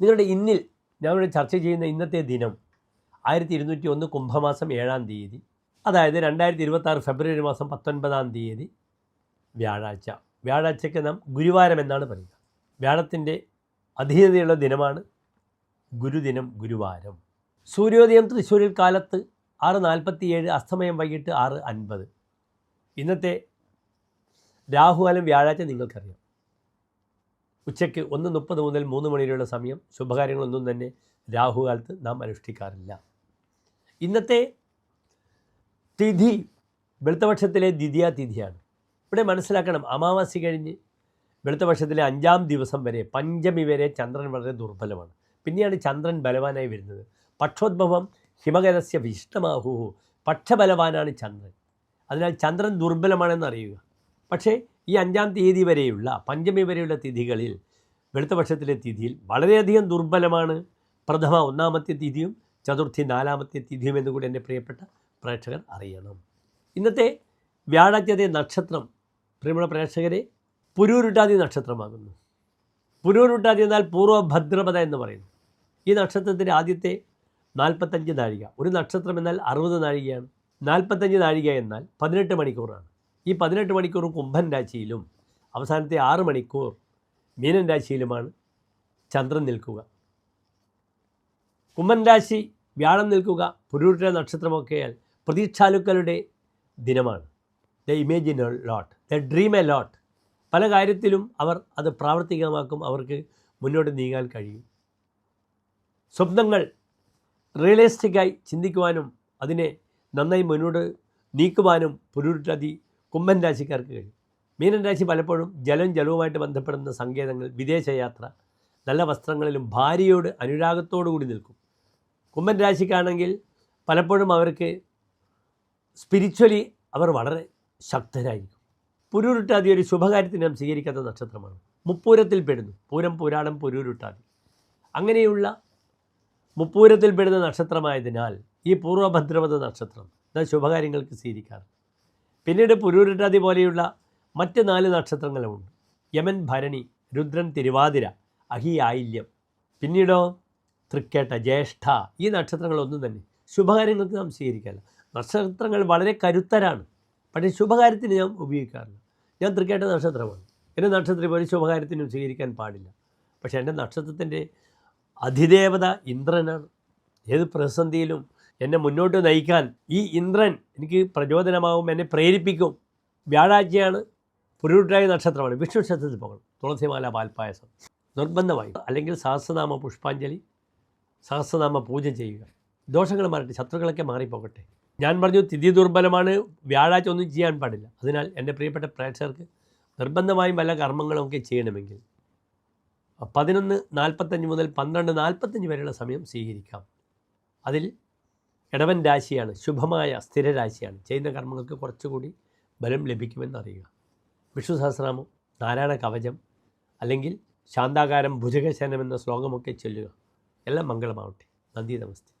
നിങ്ങളുടെ ഇന്നിൽ ഞാനിവിടെ ചർച്ച ചെയ്യുന്ന ഇന്നത്തെ ദിനം ആയിരത്തി ഇരുന്നൂറ്റി ഒന്ന് കുംഭമാസം ഏഴാം തീയതി. അതായത് രണ്ടായിരത്തി ഇരുപത്തി ആറ് ഫെബ്രുവരി മാസം പത്തൊൻപതാം തീയതി വ്യാഴാഴ്ച. വ്യാഴാഴ്ചയ്ക്ക് നാം ഗുരുവാരം എന്നാണ് പറയുക. വ്യാഴത്തിന്റെ അധീനതയുള്ള ദിനമാണ് ഗുരുദിനം ഗുരുവാരം. സൂര്യോദയം തൃശ്ശൂരിൽ കാലത്ത് ആറ് നാൽപ്പത്തിയേഴ് അസ്തമയം വൈകിട്ട് ആറ് അൻപത്. ഇന്നത്തെ രാഹുകാലം വ്യാഴാഴ്ച നിങ്ങൾക്കറിയാം. ഉച്ചയ്ക്ക് ഒന്ന് മുപ്പത് മുതൽ മൂന്ന് മണി വരെയുള്ള സമയം ശുഭകാര്യങ്ങളൊന്നും തന്നെ രാഹുകാലത്ത് നാം അനുഷ്ഠിക്കാറില്ല. ഇന്നത്തെ തിഥി വെളുത്തപക്ഷത്തിലെ ദ്വിതീയ തിഥിയാണ് ഇവിടെ മനസ്സിലാക്കണം അമാവാസി കഴിഞ്ഞ് വെളുത്തപക്ഷത്തിലെ അഞ്ചാം ദിവസം വരെ പഞ്ചമി വരെ ചന്ദ്രൻ വളരെ ദുർബലമാണ്. പിന്നെയാണ് ചന്ദ്രൻ ബലവാനായി വരുന്നത്. പക്ഷോദ്ഭവം ഹിമകരസ്യ വിഷ്ടമാഹുഹു പക്ഷബലവാനാണ് ചന്ദ്രൻ. അതിനാൽ ചന്ദ്രൻ ദുർബലമാണെന്ന് അറിയുക പക്ഷേ ഈ അഞ്ചാം തീയതി വരെയുള്ള പഞ്ചമി വരെയുള്ള തിഥികളിൽ വെളുത്തപക്ഷത്തിലെ തിഥിയിൽ വളരെയധികം ദുർബലമാണ് പ്രഥമ ഒന്നാമത്തെ തിഥിയും ചതുർത്ഥി നാലാമത്തെ തിഥിയും എന്നുകൂടി എന്റെ പ്രിയപ്പെട്ട പ്രേക്ഷകർ അറിയണം. ഇന്നത്തെ വ്യാഴാഴ്ചത്തെ നക്ഷത്രം പ്രിയമുള്ള പ്രേക്ഷകരെ പുരൂരുട്ടാതി നക്ഷത്രമാകുന്നു. പുരൂരുട്ടാതി എന്നാൽ പൂർവഭദ്രപദ എന്ന് പറയുന്നു. ഈ നക്ഷത്രത്തിന്റെ ആദ്യത്തെ നാൽപ്പത്തഞ്ച് നാഴിക. ഒരു നക്ഷത്രം എന്നാൽ അറുപത് നാഴികയാണ്. നാൽപ്പത്തഞ്ച് നാഴിക എന്നാൽ പതിനെട്ട് മണിക്കൂറാണ്. ഈ പതിനെട്ട് മണിക്കൂർ കുംഭൻ രാശിയിലും അവസാനത്തെ ആറ് മണിക്കൂർ മീനൻ രാശിയിലുമാണ് ചന്ദ്രൻ നിൽക്കുക. കുംഭൻ രാശി വ്യാഴം നിൽക്കുക പുരൂട്ട നക്ഷത്രമൊക്കെയാൽ പ്രതീക്ഷാലുക്കളുടെ ദിനമാണ്. They imagine a lot they dream a lot പല കാര്യത്തിലും അവർ അത് പ്രാവർത്തികമാക്കും അവർക്ക് മുന്നോട്ട് നീങ്ങാൻ കഴിയും. സ്വപ്നങ്ങൾ റിയലിസ്റ്റിക്കായി ചിന്തിക്കുവാനും അതിനെ നന്നായി മുന്നോട്ട് നീക്കുവാനും പുരുട്ടാതി കുംഭൻ രാശിക്കാർക്ക് കഴിയും. മീനൻ രാശി പലപ്പോഴും ജലം ജലവുമായിട്ട് ബന്ധപ്പെടുന്ന സങ്കേതങ്ങൾ വിദേശയാത്ര നല്ല വസ്ത്രങ്ങളിലും ഭാര്യയോട് അനുരാഗത്തോടു കൂടി നിൽക്കും. കുംഭൻ രാശിക്കാണെങ്കിൽ പലപ്പോഴും അവർക്ക് സ്പിരിച്വലി അവർ വളരെ ശക്തരായിരിക്കും. പുരൂരുട്ടാതി ഒരു ശുഭകാര്യത്തിന് നാം സ്വീകരിക്കാത്ത നക്ഷത്രമാണ്. മുപ്പൂരത്തിൽ പെടുന്നു. പൂരം പുരാണം പുരൂരുട്ടാതി. അങ്ങനെയുള്ള മുപ്പൂരത്തിൽ പെടുന്ന നക്ഷത്രമായതിനാൽ ഈ പൂർവഭദ്രവത നക്ഷത്രം നാം ശുഭകാര്യങ്ങൾക്ക് സ്വീകരിക്കാറ് പിന്നീട് പുരൂരുട്ടാതി പോലെയുള്ള മറ്റ് നാല് നക്ഷത്രങ്ങളുമുണ്ട്. യമൻ ഭരണി രുദ്രൻ തിരുവാതിര അഹി ആയില്യം. പിന്നീടോ തൃക്കേട്ട ജ്യേഷ്ഠ. ഈ നക്ഷത്രങ്ങളൊന്നും തന്നെ ശുഭകാര്യങ്ങൾക്ക് നാം സ്വീകരിക്കാറില്ല. നക്ഷത്രങ്ങൾ വളരെ കരുത്തരാണ്. പക്ഷേ ശുഭകാര്യത്തിന് ഞാൻ ഉപയോഗിക്കാറില്ല. ഞാൻ തൃക്കേട്ട നക്ഷത്രമാണ്. എന്റെ നക്ഷത്രം ഒരു ശുഭകാര്യത്തിനും സ്വീകരിക്കാൻ പാടില്ല. പക്ഷേ എന്റെ നക്ഷത്രത്തിന്റെ അധിദേവത ഇന്ദ്രനാണ്. ഏത് പ്രതിസന്ധിയിലും എന്നെ മുന്നോട്ട് നയിക്കാൻ ഈ ഇന്ദ്രൻ എനിക്ക് പ്രചോദനമാകും എന്നെ പ്രേരിപ്പിക്കും. വ്യാഴാഴ്ചയാണ് പുരുട്ടായ നക്ഷത്രമാണ്. വിഷ്ണു ക്ഷേത്രത്തിൽ പോകണം. തുളസിമാല പാൽപ്പായസം നിർബന്ധമായി. അല്ലെങ്കിൽ സഹസ്രനാമ പുഷ്പാഞ്ജലി സഹസ്രനാമ പൂജ ചെയ്യുക. ദോഷങ്ങൾ മാറട്ടെ ശത്രുക്കളൊക്കെ മാറിപ്പോകട്ടെ. ഞാൻ പറഞ്ഞു തിഥി ദുർബലമാണ്. വ്യാഴാഴ്ച ഒന്നും ചെയ്യാൻ പാടില്ല. അതിനാൽ എന്റെ പ്രിയപ്പെട്ട പ്രേക്ഷകർക്ക് നിർബന്ധമായും വല്ല കർമ്മങ്ങളൊക്കെ ചെയ്യണമെങ്കിൽ പതിനൊന്ന് നാൽപ്പത്തഞ്ച് മുതൽ പന്ത്രണ്ട് നാൽപ്പത്തഞ്ച് വരെയുള്ള സമയം സ്വീകരിക്കാം. അതിൽ ഇടവൻ രാശിയാണ് ശുഭമായ സ്ഥിര രാശിയാണ്. ചെയ്യുന്ന കർമ്മങ്ങൾക്ക് കുറച്ചുകൂടി ബലം ലഭിക്കുമെന്ന് അറിയുക വിഷ്ണു സഹസ്രനാമം നാരായണ കവചം അല്ലെങ്കിൽ ശാന്താകാരം ഭുജകശനം എന്ന ശ്ലോകമൊക്കെ ചൊല്ലുക. എല്ലാം മംഗളമാവട്ടെ. നന്ദി നമസ്തേ.